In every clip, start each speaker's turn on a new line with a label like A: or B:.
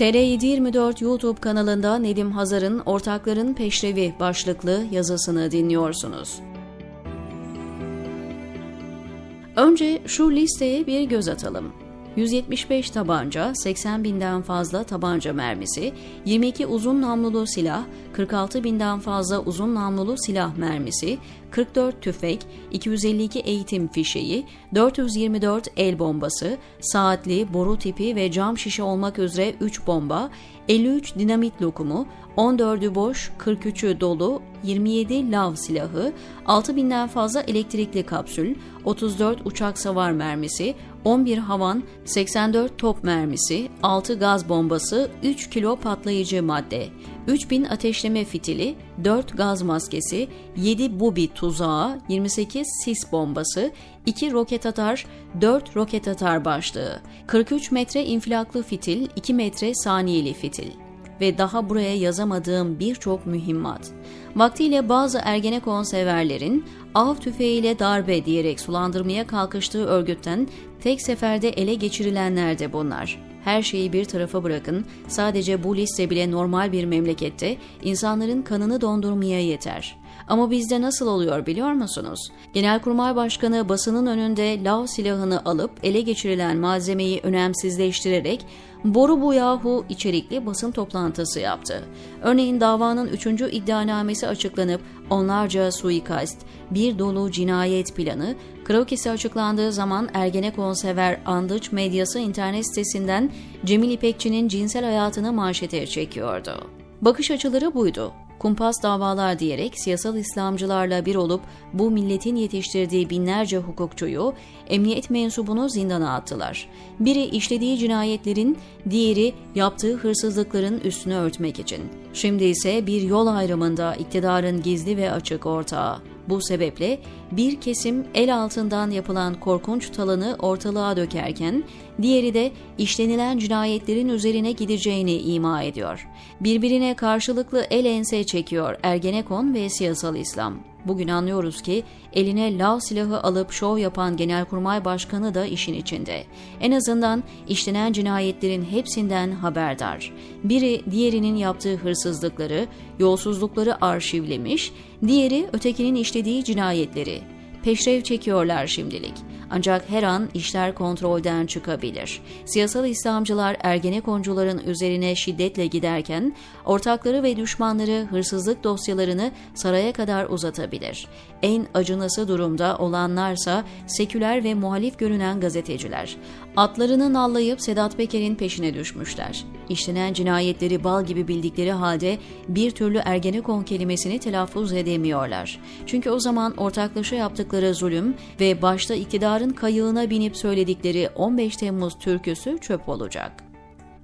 A: TR724 YouTube kanalında Nedim Hazar'ın Ortakların Peşrevi başlıklı yazısını dinliyorsunuz. Önce şu listeye bir göz atalım. 175 tabanca, 80 binden fazla tabanca mermisi, 22 uzun namlulu silah, 46 binden fazla uzun namlulu silah mermisi, 44 tüfek, 252 eğitim fişeği, 424 el bombası, saatli, boru tipi ve cam şişe olmak üzere 3 bomba, 53 dinamit lokumu, 14'ü boş, 43'ü dolu, 27 lav silahı, 6000'den fazla elektrikli kapsül, 34 uçak savar mermisi, 11 havan, 84 top mermisi, 6 gaz bombası, 3 kilo patlayıcı madde, 3000 ateşleme fitili, 4 gaz maskesi, 7 bubi tuzağı, 28 sis bombası, 2 roket atar, 4 roket atar başlığı, 43 metre infilaklı fitil, 2 metre saniyeli fitil ve daha buraya yazamadığım birçok mühimmat. Vaktiyle bazı Ergenekon severlerin av tüfeğiyle darbe diyerek sulandırmaya kalkıştığı örgütten tek seferde ele geçirilenler de bunlar. Her şeyi bir tarafa bırakın, sadece bu liste bile normal bir memlekette insanların kanını dondurmaya yeter. Ama bizde nasıl oluyor biliyor musunuz? Genelkurmay Başkanı basının önünde lav silahını alıp ele geçirilen malzemeyi önemsizleştirerek boru bu yahu içerikli basın toplantısı yaptı. Örneğin davanın 3. iddianamesi açıklanıp onlarca suikast, bir dolu cinayet planı, krokesi açıklandığı zaman Ergenekon sever Andıç medyası internet sitesinden Cemil İpekçi'nin cinsel hayatını manşete çekiyordu. Bakış açıları buydu kumpas davalar diyerek siyasal İslamcılarla bir olup bu milletin yetiştirdiği binlerce hukukçuyu, emniyet mensubunu zindana attılar. Biri işlediği cinayetlerin, diğeri yaptığı hırsızlıkların üstünü örtmek için. Şimdi ise bir yol ayrımında iktidarın gizli ve açık ortağı. Bu sebeple bir kesim el altından yapılan korkunç talanı ortalığa dökerken, diğeri de işlenilen cinayetlerin üzerine gideceğini ima ediyor. Birbirine karşılıklı el ense çekiyor Ergenekon ve siyasal İslam. Bugün anlıyoruz ki eline lav silahı alıp şov yapan Genelkurmay Başkanı da işin içinde. En azından işlenen cinayetlerin hepsinden haberdar. Biri diğerinin yaptığı hırsızlıkları, yolsuzlukları arşivlemiş, diğeri ötekinin işlediği cinayetleri. Peşrev çekiyorlar şimdilik. Ancak her an işler kontrolden çıkabilir. Siyasal İslamcılar Ergenekoncuların üzerine şiddetle giderken ortakları ve düşmanları hırsızlık dosyalarını saraya kadar uzatabilir. En acınası durumda olanlarsa seküler ve muhalif görünen gazeteciler. Atlarını nallayıp Sedat Peker'in peşine düşmüşler. İşlenen cinayetleri bal gibi bildikleri halde bir türlü Ergenekon kelimesini telaffuz edemiyorlar. Çünkü o zaman ortaklaşa yaptıkları zulüm ve başta iktidarın kayığına binip söyledikleri 15 Temmuz türküsü çöp olacak.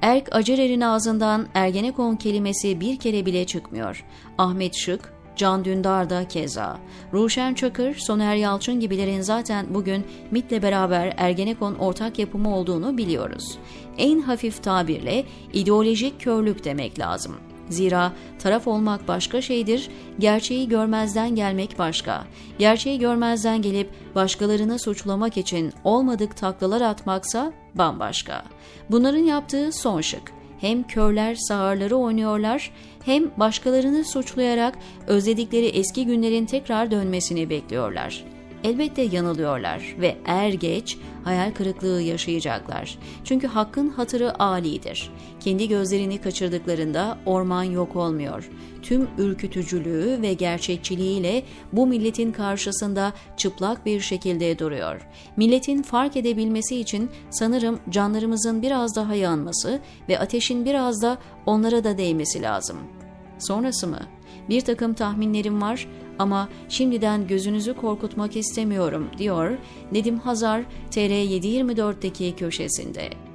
A: Erk Acerer'in ağzından Ergenekon kelimesi bir kere bile çıkmıyor. Ahmet Şık, Can Dündar da keza. Ruşen Çakır, Soner Yalçın gibilerin zaten bugün MIT'le beraber Ergenekon ortak yapımı olduğunu biliyoruz. En hafif tabirle ideolojik körlük demek lazım. Zira taraf olmak başka şeydir, gerçeği görmezden gelmek başka. Gerçeği görmezden gelip başkalarını suçlamak için olmadık taklalar atmaksa bambaşka. Bunların yaptığı son şık hem körler sağırları oynuyorlar hem başkalarını suçlayarak özledikleri eski günlerin tekrar dönmesini bekliyorlar. Elbette yanılıyorlar ve er geç hayal kırıklığı yaşayacaklar. Çünkü hakkın hatırı alidir. Kendi gözlerini kaçırdıklarında orman yok olmuyor. Tüm ürkütücülüğü ve gerçekçiliğiyle bu milletin karşısında çıplak bir şekilde duruyor. Milletin fark edebilmesi için sanırım canlarımızın biraz daha yanması ve ateşin biraz da onlara da değmesi lazım. Sonrası mı? Bir takım tahminlerim var ama şimdiden gözünüzü korkutmak istemiyorum diyor Nedim Hazar TR724'deki köşesinde.